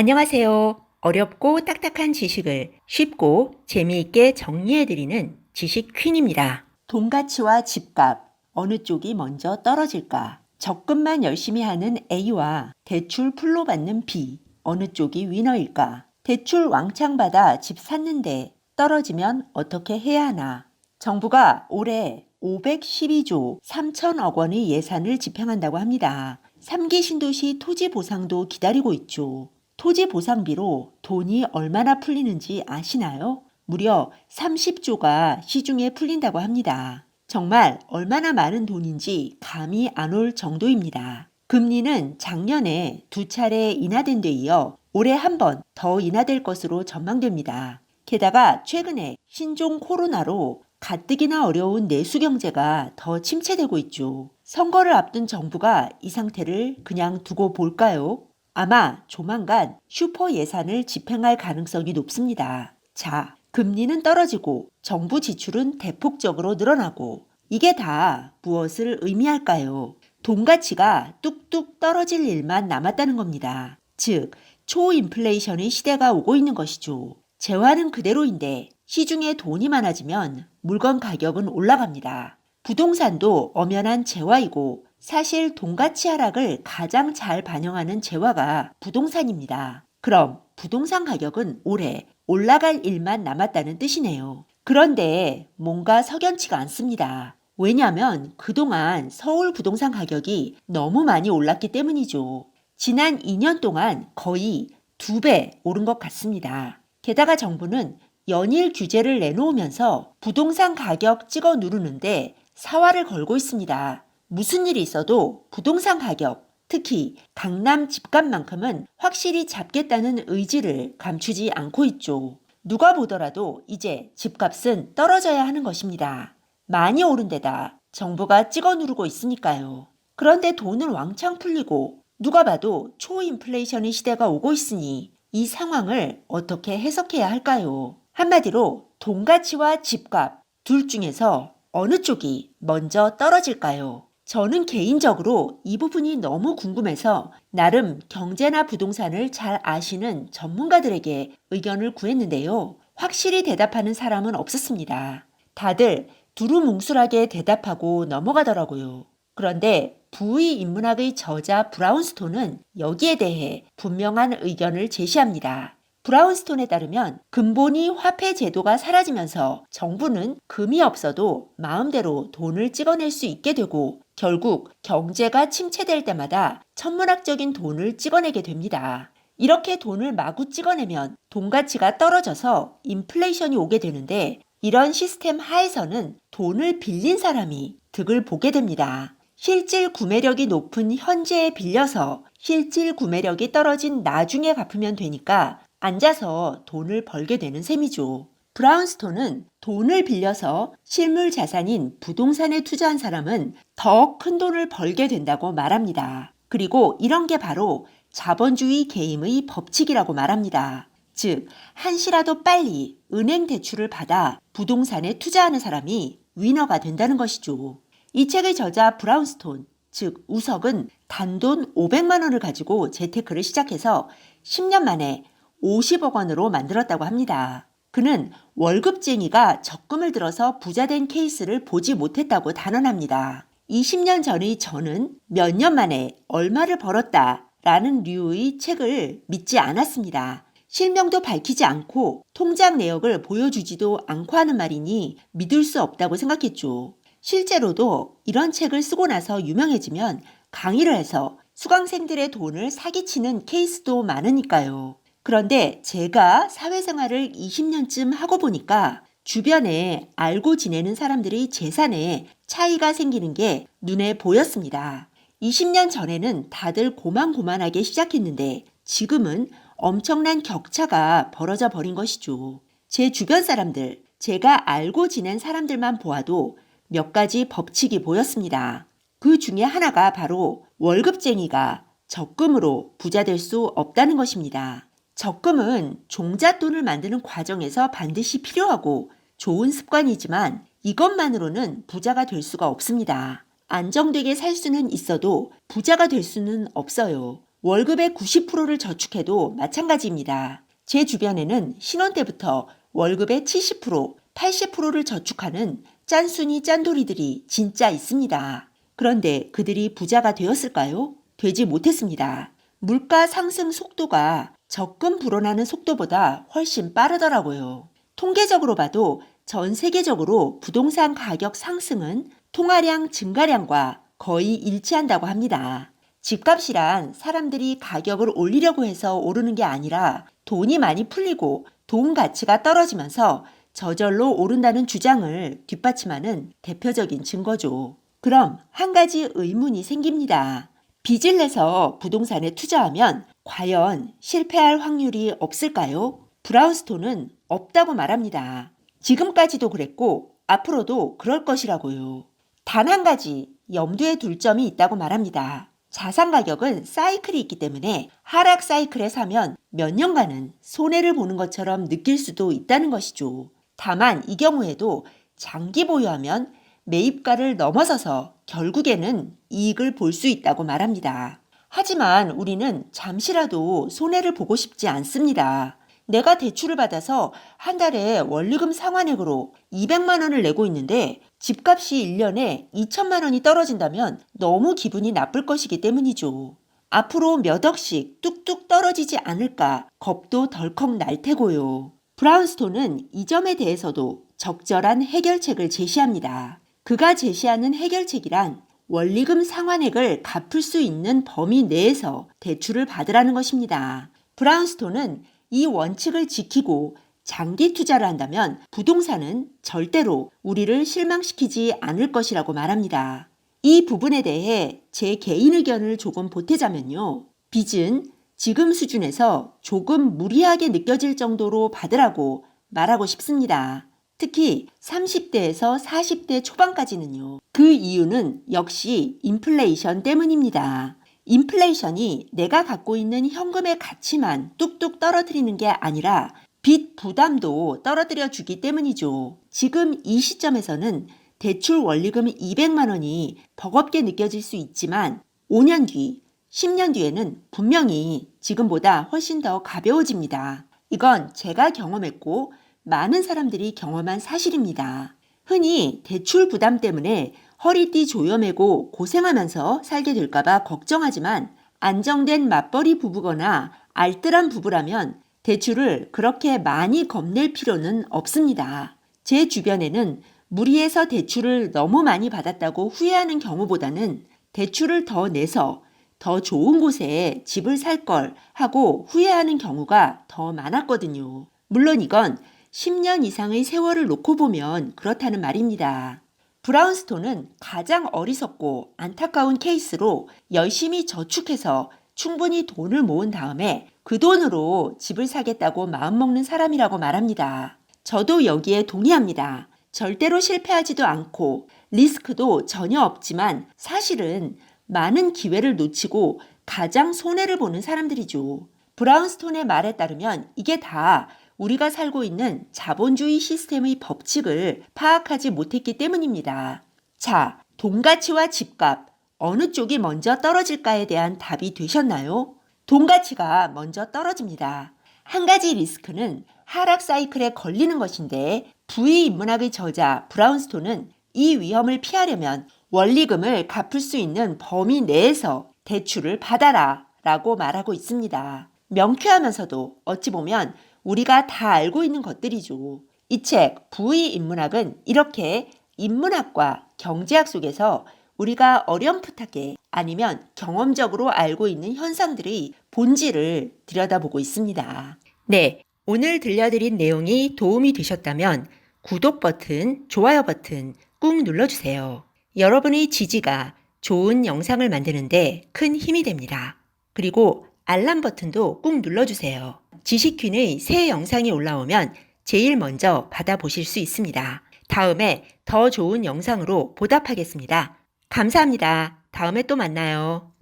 안녕하세요. 어렵고 딱딱한 지식을 쉽고 재미있게 정리해드리는 지식 퀸입니다. 돈 가치와 집값, 어느 쪽이 먼저 떨어질까? 적금만 열심히 하는 A와 대출 풀로 받는 B, 어느 쪽이 위너일까? 대출 왕창 받아 집 샀는데 떨어지면 어떻게 해야 하나? 정부가 올해 512조 3천억 원의 예산을 집행한다고 합니다. 3기 신도시 토지 보상도 기다리고 있죠. 토지 보상비로 돈이 얼마나 풀리는지 아시나요? 무려 30조가 시중에 풀린다고 합니다. 정말 얼마나 많은 돈인지 감이 안 올 정도입니다. 금리는 작년에 두 차례 인하된 데 이어 올해 한 번 더 인하될 것으로 전망됩니다. 게다가 최근에 신종 코로나로 가뜩이나 어려운 내수 경제가 더 침체되고 있죠. 선거를 앞둔 정부가 이 상태를 그냥 두고 볼까요? 아마 조만간 슈퍼 예산을 집행할 가능성이 높습니다. 자, 금리는 떨어지고 정부 지출은 대폭적으로 늘어나고 이게 다 무엇을 의미할까요? 돈 가치가 뚝뚝 떨어질 일만 남았다는 겁니다. 즉, 초인플레이션의 시대가 오고 있는 것이죠. 재화는 그대로인데 시중에 돈이 많아지면 물건 가격은 올라갑니다. 부동산도 엄연한 재화이고 사실 돈 가치 하락을 가장 잘 반영하는 재화가 부동산입니다. 그럼 부동산 가격은 올해 올라갈 일만 남았다는 뜻이네요. 그런데 뭔가 석연치가 않습니다. 왜냐하면 그동안 서울 부동산 가격이 너무 많이 올랐기 때문이죠. 지난 2년 동안 거의 두배 오른 것 같습니다. 게다가 정부는 연일 규제를 내놓으면서 부동산 가격 찍어 누르는데 사활을 걸고 있습니다. 무슨 일이 있어도 부동산 가격, 특히 강남 집값만큼은 확실히 잡겠다는 의지를 감추지 않고 있죠. 누가 보더라도 이제 집값은 떨어져야 하는 것입니다. 많이 오른 데다 정부가 찍어 누르고 있으니까요. 그런데 돈은 왕창 풀리고 누가 봐도 초인플레이션의 시대가 오고 있으니 이 상황을 어떻게 해석해야 할까요? 한마디로 돈 가치와 집값 둘 중에서 어느 쪽이 먼저 떨어질까요? 저는 개인적으로 이 부분이 너무 궁금해서 나름 경제나 부동산을 잘 아시는 전문가들에게 의견을 구했는데요. 확실히 대답하는 사람은 없었습니다. 다들 두루뭉술하게 대답하고 넘어가더라고요. 그런데 부의 인문학의 저자 브라운스톤은 여기에 대해 분명한 의견을 제시합니다. 브라운스톤에 따르면 근본이 화폐 제도가 사라지면서 정부는 금이 없어도 마음대로 돈을 찍어낼 수 있게 되고 결국 경제가 침체될 때마다 천문학적인 돈을 찍어내게 됩니다. 이렇게 돈을 마구 찍어내면 돈 가치가 떨어져서 인플레이션이 오게 되는데 이런 시스템 하에서는 돈을 빌린 사람이 득을 보게 됩니다. 실질 구매력이 높은 현재에 빌려서 실질 구매력이 떨어진 나중에 갚으면 되니까 앉아서 돈을 벌게 되는 셈이죠. 브라운스톤은 돈을 빌려서 실물 자산인 부동산에 투자한 사람은 더 큰 돈을 벌게 된다고 말합니다. 그리고 이런 게 바로 자본주의 개임의 법칙이라고 말합니다. 즉, 한시라도 빨리 은행 대출을 받아 부동산에 투자하는 사람이 위너가 된다는 것이죠. 이 책의 저자 브라운스톤, 즉 우석은 단돈 500만 원을 가지고 재테크를 시작해서 10년 만에 50억 원으로 만들었다고 합니다. 그는 월급쟁이가 적금을 들어서 부자된 케이스를 보지 못했다고 단언합니다. 20년 전의 저는 몇 년 만에 얼마를 벌었다 라는 류의 책을 믿지 않았습니다. 실명도 밝히지 않고 통장 내역을 보여주지도 않고 하는 말이니 믿을 수 없다고 생각했죠. 실제로도 이런 책을 쓰고 나서 유명해지면 강의를 해서 수강생들의 돈을 사기치는 케이스도 많으니까요. 그런데 제가 사회생활을 20년쯤 하고 보니까 주변에 알고 지내는 사람들의 재산에 차이가 생기는 게 눈에 보였습니다. 20년 전에는 다들 고만고만하게 시작했는데 지금은 엄청난 격차가 벌어져 버린 것이죠. 제 주변 사람들, 제가 알고 지낸 사람들만 보아도 몇 가지 법칙이 보였습니다. 그 중에 하나가 바로 월급쟁이가 적금으로 부자 될 수 없다는 것입니다. 적금은 종잣돈을 만드는 과정에서 반드시 필요하고 좋은 습관이지만 이것만으로는 부자가 될 수가 없습니다. 안정되게 살 수는 있어도 부자가 될 수는 없어요. 월급의 90%를 저축해도 마찬가지입니다. 제 주변에는 신혼 때부터 월급의 70%, 80%를 저축하는 짠순이 짠돌이들이 진짜 있습니다. 그런데 그들이 부자가 되었을까요? 되지 못했습니다. 물가 상승 속도가 적금 불어나는 속도보다 훨씬 빠르더라고요. 통계적으로 봐도 전 세계적으로 부동산 가격 상승은 통화량 증가량과 거의 일치한다고 합니다. 집값이란 사람들이 가격을 올리려고 해서 오르는 게 아니라 돈이 많이 풀리고 돈 가치가 떨어지면서 저절로 오른다는 주장을 뒷받침하는 대표적인 증거죠. 그럼 한 가지 의문이 생깁니다. 빚을 내서 부동산에 투자하면 과연 실패할 확률이 없을까요? 브라운스톤은 없다고 말합니다. 지금까지도 그랬고 앞으로도 그럴 것이라고요. 단 한 가지 염두에 둘 점이 있다고 말합니다. 자산 가격은 사이클이 있기 때문에 하락 사이클에 사면 몇 년간은 손해를 보는 것처럼 느낄 수도 있다는 것이죠. 다만 이 경우에도 장기 보유하면 매입가를 넘어서서 결국에는 이익을 볼 수 있다고 말합니다. 하지만 우리는 잠시라도 손해를 보고 싶지 않습니다. 내가 대출을 받아서 한 달에 원리금 상환액으로 200만 원을 내고 있는데 집값이 1년에 2천만 원이 떨어진다면 너무 기분이 나쁠 것이기 때문이죠. 앞으로 몇 억씩 뚝뚝 떨어지지 않을까 겁도 덜컥 날 테고요. 브라운스톤은 이 점에 대해서도 적절한 해결책을 제시합니다. 그가 제시하는 해결책이란 원리금 상환액을 갚을 수 있는 범위 내에서 대출을 받으라는 것입니다. 브라운스톤은 이 원칙을 지키고 장기 투자를 한다면 부동산은 절대로 우리를 실망시키지 않을 것이라고 말합니다. 이 부분에 대해 제 개인 의견을 조금 보태자면요. 빚은 지금 수준에서 조금 무리하게 느껴질 정도로 받으라고 말하고 싶습니다. 특히 30대에서 40대 초반까지는요. 그 이유는 역시 인플레이션 때문입니다. 인플레이션이 내가 갖고 있는 현금의 가치만 뚝뚝 떨어뜨리는 게 아니라 빚 부담도 떨어뜨려 주기 때문이죠. 지금 이 시점에서는 대출 원리금 200만 원이 버겁게 느껴질 수 있지만 5년 뒤, 10년 뒤에는 분명히 지금보다 훨씬 더 가벼워집니다. 이건 제가 경험했고 많은 사람들이 경험한 사실입니다. 흔히 대출 부담 때문에 허리띠 조여매고 고생하면서 살게 될까봐 걱정하지만 안정된 맞벌이 부부거나 알뜰한 부부라면 대출을 그렇게 많이 겁낼 필요는 없습니다. 제 주변에는 무리해서 대출을 너무 많이 받았다고 후회하는 경우보다는 대출을 더 내서 더 좋은 곳에 집을 살 걸 하고 후회하는 경우가 더 많았거든요. 물론 이건 10년 이상의 세월을 놓고 보면 그렇다는 말입니다. 브라운스톤은 가장 어리석고 안타까운 케이스로 열심히 저축해서 충분히 돈을 모은 다음에 그 돈으로 집을 사겠다고 마음먹는 사람이라고 말합니다. 저도 여기에 동의합니다. 절대로 실패하지도 않고 리스크도 전혀 없지만 사실은 많은 기회를 놓치고 가장 손해를 보는 사람들이죠. 브라운스톤의 말에 따르면 이게 다 우리가 살고 있는 자본주의 시스템의 법칙을 파악하지 못했기 때문입니다. 자, 돈 가치와 집값, 어느 쪽이 먼저 떨어질까에 대한 답이 되셨나요? 돈 가치가 먼저 떨어집니다. 한 가지 리스크는 하락 사이클에 걸리는 것인데 부의 인문학의 저자 브라운스톤은 이 위험을 피하려면 원리금을 갚을 수 있는 범위 내에서 대출을 받아라 라고 말하고 있습니다. 명쾌하면서도 어찌 보면 우리가 다 알고 있는 것들이죠. 이 책 부의 인문학은 이렇게 인문학과 경제학 속에서 우리가 어렴풋하게 아니면 경험적으로 알고 있는 현상들의 본질을 들여다보고 있습니다. 네. 오늘 들려드린 내용이 도움이 되셨다면 구독 버튼, 좋아요 버튼 꾹 눌러주세요. 여러분의 지지가 좋은 영상을 만드는데 큰 힘이 됩니다. 그리고 알람 버튼도 꾹 눌러주세요. 지식퀸의 새 영상이 올라오면 제일 먼저 받아보실 수 있습니다. 다음에 더 좋은 영상으로 보답하겠습니다. 감사합니다. 다음에 또 만나요.